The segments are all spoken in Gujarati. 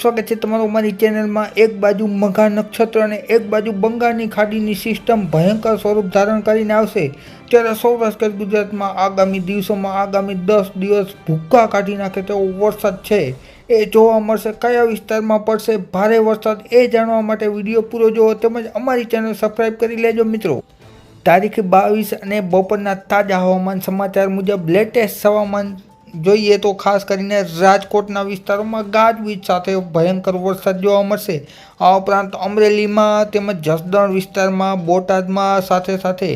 સ્વાગત છે તમારું અમારી ચેનલમાં. એક બાજુ મઘા નક્ષત્ર અને એક બાજુ બંગાળની ખાડીની સિસ્ટમ ભયંકર સ્વરૂપ ધારણ કરીને આવશે. ત્યારે સૌરાષ્ટ્ર ગુજરાતમાં આગામી દિવસોમાં આગામી દસ દિવસ ભૂક્કા કાઢી નાખે તેવો વરસાદ છે. એ જોવા મળશે કયા વિસ્તારમાં પડશે ભારે વરસાદ એ જાણવા માટે વીડિયો પૂરો જોવો તેમજ અમારી ચેનલ સબસ્ક્રાઈબ કરી લેજો મિત્રો. તારીખ બાવીસ અને બપોરના તાજા હવામાન સમાચાર મુજબ લેટેસ્ટ હવામાન જોઈએ તો ખાસ કરીને રાજકોટના વિસ્તારોમાં ગાજવીજ સાથે ભયંકર વરસાદ જોવા મળશે. આ ઉપરાંત અમરેલીમાં તેમજ જસદણ વિસ્તારમાં, બોટાદમાં સાથે સાથે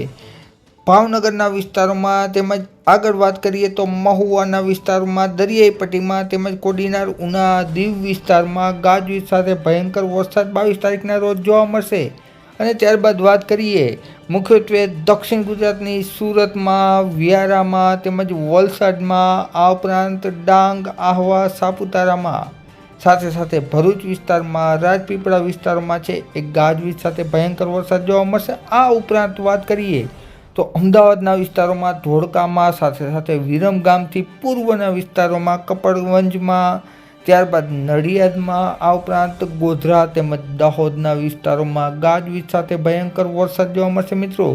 ભાવનગરના વિસ્તારોમાં તેમજ આગળ વાત કરીએ તો મહુવાના વિસ્તારોમાં દરિયાઈ પટ્ટીમાં તેમજ કોડીનાર, ઉના દીવ વિસ્તારમાં ગાજવીજ સાથે ભયંકર વરસાદ બાવીસ તારીખના રોજ જોવા મળશે. અને ત્યારબાદ વાત કરીએ, મુખ્યત્વે દક્ષિણ ગુજરાતની સુરતમાં, વિયારામાં તેમજ વલસાડમાં, આ ઉપરાંત ડાંગ, આહવા, સાપુતારામાં. સાથે સાથે ભરૂચ વિસ્તારમાં, રાજપીપળા વિસ્તારમાં છે એ ગાજવીજ સાથે ભયંકર વરસાદ જોવા મળશે. આ ઉપરાંત વાત કરીએ, તો અમદાવાદના વિસ્તારોમાં ધોળકામાં, સાથે સાથે વિરમગામથી પૂર્વના વિસ્તારોમાં, કપડવંજમાં ત્યારબાદ નડિયાદમાં આ ઉપરાંત ગોધરા તેમજ દાહોદના વિસ્તારોમાં ગાજવીજ સાથે ભયંકર વરસાદ જોવા મળશે મિત્રો.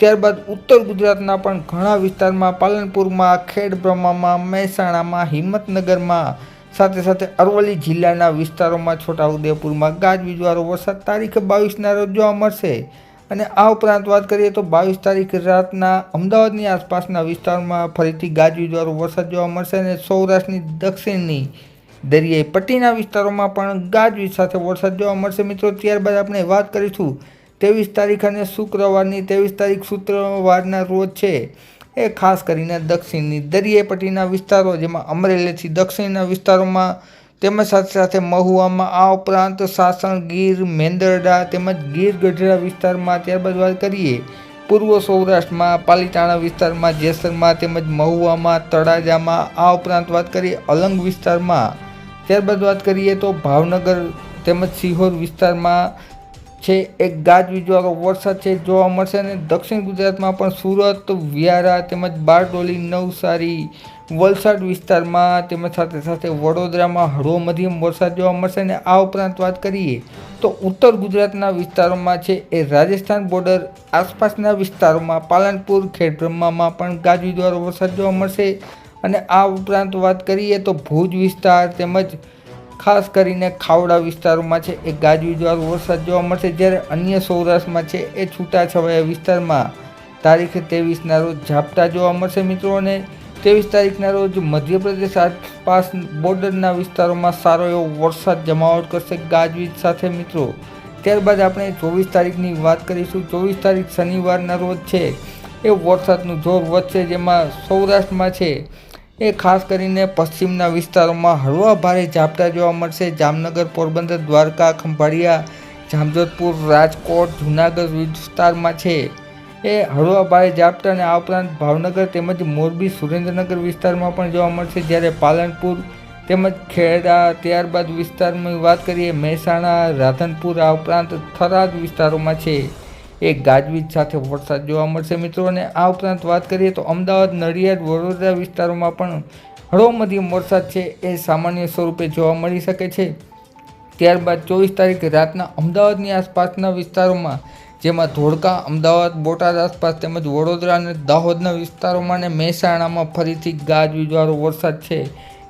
ત્યારબાદ ઉત્તર ગુજરાતના પણ ઘણા વિસ્તારમાં પાલનપુરમાં ખેડબ્રહ્મામાં મહેસાણામાં, હિંમતનગરમાં, સાથે સાથે અરવલ્લી જિલ્લાના વિસ્તારોમાં છોટાઉદેપુરમાં ગાજવીજવાળો વરસાદ તારીખ બાવીસના રોજ જોવા મળશે. અને આ ઉપરાંત વાત કરીએ તો બાવીસ તારીખ રાતના અમદાવાદની આસપાસના વિસ્તારમાં ફરીથી ગાજવીજવાળો વરસાદ જોવા મળશે અને સૌરાષ્ટ્રની દક્ષિણની દરિયાઈ પટ્ટીના વિસ્તારોમાં પણ ગાજવીજ સાથે વરસાદ જોવા મળશે. મિત્રો, ત્યારબાદ આપણે વાત કરીશું ત્રેવીસ તારીખ અને શુક્રવારની ત્રેવીસ તારીખ શુક્રવારના રોજ છે એ ખાસ કરીને દક્ષિણની દરિયાઈ પટ્ટીના વિસ્તારો, જેમાં અમરેલીથી દક્ષિણના વિસ્તારોમાં તેમજ સાથે સાથે મહુવામાં આ ઉપરાંત સાસણ, ગીર, મેંદરડા તેમજ ગીર ગઢડા વિસ્તારમાં ત્યારબાદ વાત કરીએ. પૂર્વ સૌરાષ્ટ્રમાં, પાલીતાણા વિસ્તારમાં જેસરમાં તેમજ મહુવામાં, તળાજામાં આ ઉપરાંત વાત કરીએ અલંગ વિસ્તારમાં. ત્યારબાદ વાત કરીએ તો ભાવનગર તેમજ સિહોર વિસ્તારમાં છે એક ગાજવીજવાળો વરસાદ છે, જોવા મળશે અને દક્ષિણ ગુજરાતમાં પણ સુરત, વ્યારા તેમજ બારડોલી નવસારી, વલસાડ વિસ્તારમાં તેમજ સાથે સાથે વડોદરામાં હળવો મધ્યમ વરસાદ જોવા મળશે અને આ ઉપરાંત વાત કરીએ તો ઉત્તર ગુજરાતના વિસ્તારોમાં છે એ રાજસ્થાન બોર્ડર આસપાસના વિસ્તારોમાં પાલનપુર ખેડબ્રહ્મામાં પણ ગાજવીજવાળો વરસાદ જોવા મળશે. અને આ ઉપરાંત વાત કરીએ તો ભુજ વિસ્તાર તેમજ ખાસ કરીને ખાવડા વિસ્તારોમાં છે. એ ગાજવીજવાળો વરસાદ જોવા મળશે જ્યારે અન્ય સૌરાષ્ટ્રમાં છે એ છૂટાછવાયા વિસ્તારમાં તારીખ ત્રેવીસના રોજ ઝાપટા જોવા મળશે મિત્રો અને ત્રેવીસ તારીખના રોજ મધ્યપ્રદેશ આસપાસ બોર્ડરના વિસ્તારોમાં સારો એવો વરસાદ જમાવટ કરશે ગાજવીજ સાથે મિત્રો. ત્યારબાદ આપણે ચોવીસ તારીખની વાત કરીશું. ચોવીસ તારીખ શનિવારના રોજ છે એ વરસાદનું જોર વધશે જેમાં સૌરાષ્ટ્રમાં છે એ ખાસ કરીને પશ્ચિમના વિસ્તારોમાં હળવા ભારે ઝાપટા જોવા મળશે. જામનગર, પોરબંદર, દ્વારકા, ખંભાળિયા, જામજોધપુર, રાજકોટ, જૂનાગઢ વિસ્તારમાં છે. એ હળવા ભારે ઝાપટા અને આ ઉપરાંત ભાવનગર તેમજ મોરબી, સુરેન્દ્રનગર વિસ્તારમાં પણ જોવા મળશે. જ્યારે પાલનપુર તેમજ ખેડા ત્યારબાદ વિસ્તારની વાત કરીએ, મહેસાણા, રાધનપુર આ ઉપરાંત થરાદ વિસ્તારોમાં છે. એ ગાજવીજ સાથે વરસાદ જોવા મળશે મિત્રો. અને આ ઉપરાંત વાત કરીએ તો અમદાવાદ, નડિયાદ, વડોદરા વિસ્તારોમાં પણ હળવો મધ્યમ વરસાદ છે એ સામાન્ય સ્વરૂપે જોવા મળી શકે છે. ત્યારબાદ ચોવીસ તારીખે રાતના અમદાવાદની આસપાસના વિસ્તારોમાં, જેમાં ધોળકા, અમદાવાદ, બોટાદ આસપાસ તેમજ વડોદરા અને દાહોદના વિસ્તારોમાં અને મહેસાણામાં ફરીથી ગાજવીજવાળો વરસાદ છે.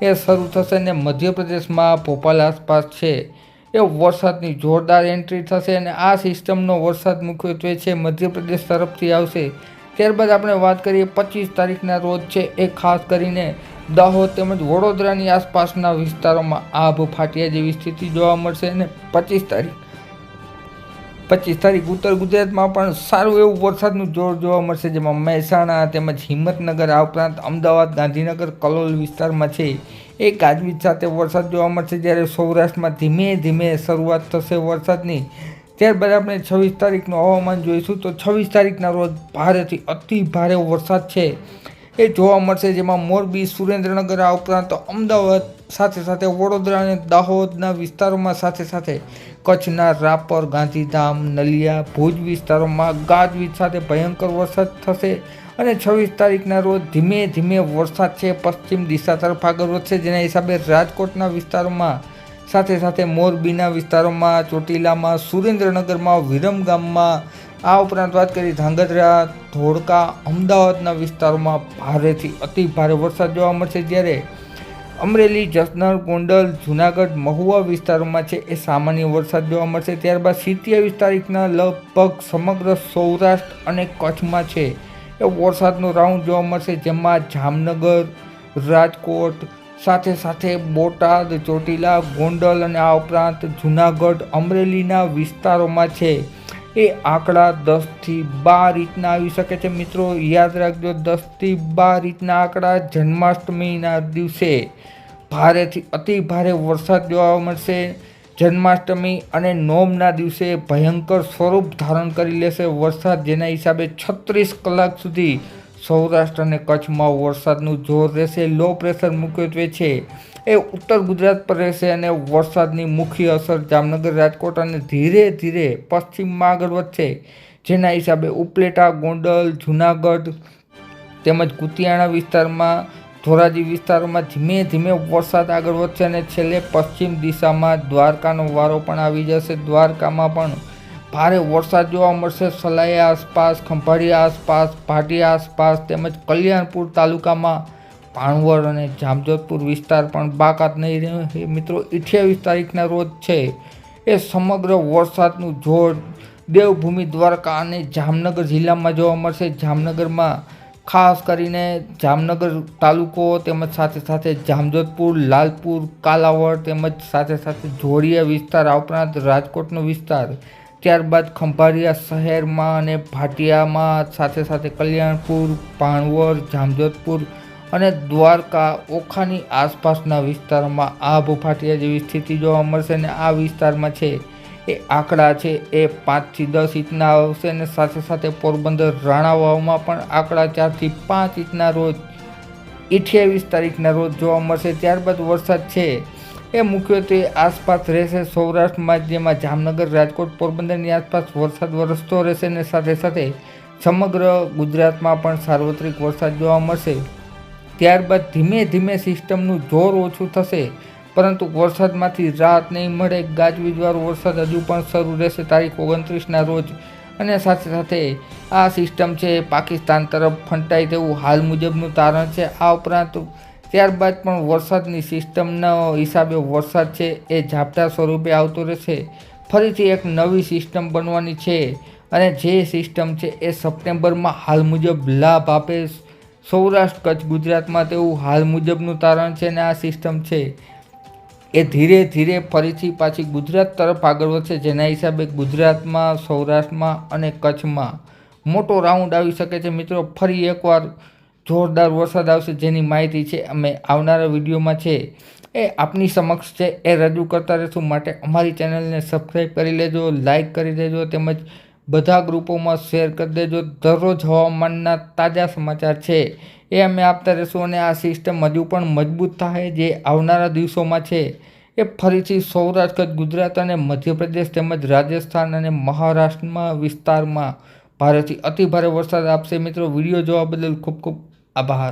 એ શરૂ થશે અને મધ્યપ્રદેશમાં ભોપાલ આસપાસ છે. એ વરસાદની જોરદાર એન્ટ્રી થશે અને આ સિસ્ટમનો વરસાદ મુખ્યત્વે છે મધ્યપ્રદેશ તરફથી આવશે. ત્યારબાદ આપણે વાત કરીએ પચીસ તારીખના રોજ છે એ ખાસ કરીને દાહોદ તેમજ વડોદરાની આસપાસના વિસ્તારોમાં આભ ફાટ્યા જેવી સ્થિતિ જોવા મળશે અને પચીસ તારીખ પચીસ તારીખ ઉત્તર ગુજરાતમાં પણ સારું એવું વરસાદનું જોર જોવા મળશે જેમાં મહેસાણા તેમજ હિંમતનગર આ ઉપરાંત અમદાવાદ ગાંધીનગર કલોલ વિસ્તારમાં છે. એ ગાજવીજ સાથે વરસાદ જોવા મળશે જ્યારે સૌરાષ્ટ્રમાં ધીમે ધીમે શરૂઆત થશે વરસાદની. ત્યારબાદ આપણે છવ્વીસ તારીખનું હવામાન જોઈશું. તો છવ્વીસ તારીખના રોજ ભારેથી અતિ ભારે વરસાદ છે. એ જોવા મળશે જેમાં મોરબી, સુરેન્દ્રનગર આ ઉપરાંત અમદાવાદ સાથે સાથે વડોદરા અને દાહોદના વિસ્તારોમાં સાથે સાથે કચ્છના રાપર, ગાંધીધામ, નલિયા, ભુજ વિસ્તારોમાં ગાજવીજ સાથે ભયંકર વરસાદ થશે અને છવ્વીસ તારીખના રોજ ધીમે ધીમે વરસાદ છે, પશ્ચિમ દિશા તરફ આગળ વધશે. જેના હિસાબે રાજકોટના વિસ્તારોમાં સાથે સાથે મોરબીના વિસ્તારોમાં, ચોટીલામાં, સુરેન્દ્રનગરમાં, વિરમગામમાં આ ઉપરાંત વાત કરી ધ્રાંગધ્રા ધોળકા, અમદાવાદના વિસ્તારોમાં ભારેથી અતિ ભારે વરસાદ જોવા મળશે જ્યારે અમરેલી જસનર ગોંડલ, જુનાગઢ, મહુવા વિસ્તારોમાં છે એ સામાન્ય વરસાદ જોવા મળશે. ત્યારબાદ સિત્યાવીસ તારીખના લગભગ સમગ્ર સૌરાષ્ટ્ર અને કચ્છમાં છે એ વરસાદનો રાઉન્ડ જોવા મળશે, જેમાં જામનગર, રાજકોટ, સાથે સાથે બોટાદ, ચોટીલા, ગોંડલ અને આ ઉપરાંત જુનાગઢ, અમરેલીના વિસ્તારોમાં છે એ આંકડા દસથી બાર રીતના આવી શકે છે. મિત્રો, યાદ રાખજો દસથી બાર રીતના આંકડા જન્માષ્ટમીના દિવસે ભારેથી અતિ ભારે વરસાદ જોવા મળશે. જન્માષ્ટમી અને નોમના દિવસે ભયંકર સ્વરૂપ ધારણ કરી લેશે. વરસાદ જેના હિસાબે છત્રીસ કલાક સુધી સૌરાષ્ટ્ર અને કચ્છમાં વરસાદનું જોર રહેશે, લો પ્રેશર મુખ્યત્વે છે. એ ઉત્તર ગુજરાત પર રહેશે અને વરસાદની મુખ્ય અસર જામનગર, રાજકોટ અને ધીરે ધીરે પશ્ચિમમાં આગળ વધશે. જેના હિસાબે ઉપલેટા, ગોંડલ, જુનાગઢ તેમજ કુતિયાણા વિસ્તારમાં, ધોરાજી વિસ્તારોમાં ધીમે ધીમે વરસાદ આગળ વધશે અને છેલ્લે પશ્ચિમ દિશામાં દ્વારકાનો વારો પણ આવી જશે. દ્વારકામાં પણ ભારે વરસાદ જોવા મળશે. સલાયા આસપાસ ખંભાળિયા આસપાસ ભાટિયા આસપાસ તેમજ કલ્યાણપુર તાલુકામાં ભાણવડ અને જામજોધપુર વિસ્તાર પણ બાકાત નહીં રહે. મિત્રો, અઠ્યાવીસ તારીખના રોજ છે એ સમગ્ર વરસાદનું જોર દેવભૂમિ દ્વારકા અને જામનગર જિલ્લામાં જોવા મળશે. જામનગરમાં ખાસ કરીને જામનગર તાલુકો તેમજ સાથે સાથે જામજોધપુર, લાલપુર, કાલાવડ તેમજ સાથે સાથે જોડિયા વિસ્તાર, આ ઉપરાંત રાજકોટનો વિસ્તાર ત્યારબાદ ખંભાળિયા શહેરમાં અને ભાટિયામાં સાથે સાથે કલ્યાણપુર પાણવર જામજોધપુર અને દ્વારકા ઓખાની આસપાસના વિસ્તારોમાં આભ ફાટિયા જેવી સ્થિતિ જોવા મળશે અને આ વિસ્તારમાં છે એ આંકડા છે એ પાંચથી દસ ઇંચના આવશે અને સાથે સાથે પોરબંદર રાણાવાવમાં પણ આંકડા ચારથી પાંચ ઇંચના રોજ અઠ્યાવીસ તારીખના રોજ જોવા મળશે. ત્યારબાદ વરસાદ છે એ મુખ્યત્વે આસપાસ રહેશે સૌરાષ્ટ્રમાં જેમાં જામનગર, રાજકોટ પોરબંદરની આસપાસ વરસાદ વરસતો રહેશે અને સાથે સાથે સમગ્ર ગુજરાતમાં પણ સાર્વત્રિક વરસાદ જોવા મળશે. ત્યારબાદ ધીમે ધીમે સિસ્ટમનું જોર ઓછું થશે, પરંતુ વરસાદમાંથી રાહત નહીં મળે, ગાજવીજવાળો વરસાદ હજુ પણ શરૂ રહેશે તારીખ ઓગણત્રીસના રોજ. અને સાથે સાથે આ સિસ્ટમ છે પાકિસ્તાન તરફ ફંટાય તેવું હાલ મુજબનું તારણ છે. આ ઉપરાંત ત્યારબાદ પણ વરસાદની સિસ્ટમનો હિસાબે વરસાદ છે એ ઝાપટા સ્વરૂપે આવતો રહેશે. ફરીથી એક નવી સિસ્ટમ બનવાની છે અને જે સિસ્ટમ છે એ સપ્ટેમ્બરમાં હાલ મુજબ લાભ આપે. સૌરાષ્ટ્ર, કચ્છ, ગુજરાતમાં તેવું હાલ મુજબનું તારણ છે અને આ સિસ્ટમ છે. એ ધીરે ધીરે ફરીથી પાછી ગુજરાત તરફ આગળ વધશે, જેના હિસાબે ગુજરાતમાં, સૌરાષ્ટ્રમાં અને કચ્છમાં મોટો રાઉન્ડ આવી શકે છે. મિત્રો, ફરી એકવાર જોરદાર વરસાદ આવશે જેની માહિતી છે, અમે આવનારા વિડીયોમાં છે. એ આપની સમક્ષ છે, એ રજૂ કરતા રહીશું માટે અમારી ચેનલને સબસ્ક્રાઈબ કરી લેજો, લાઇક કરી દેજો, તેમજ બધા ગ્રુપોમાં શેર કરી દેજો. દરરોજ હવામાનના તાજા સમાચાર છે, એ અમે આપતા રહીશું અને આ સિસ્ટમ હજુ પણ મજબૂત થાય જે આવનારા દિવસોમાં છે. એ ફરીથી સૌરાષ્ટ્ર, ગુજરાત અને મધ્યપ્રદેશ તેમજ રાજસ્થાન અને મહારાષ્ટ્રમાં વિસ્તારમાં ભારેથી અતિભારે વરસાદ આપશે. મિત્રો, વીડિયો જોવા બદલ ખૂબ ખૂબ આભાર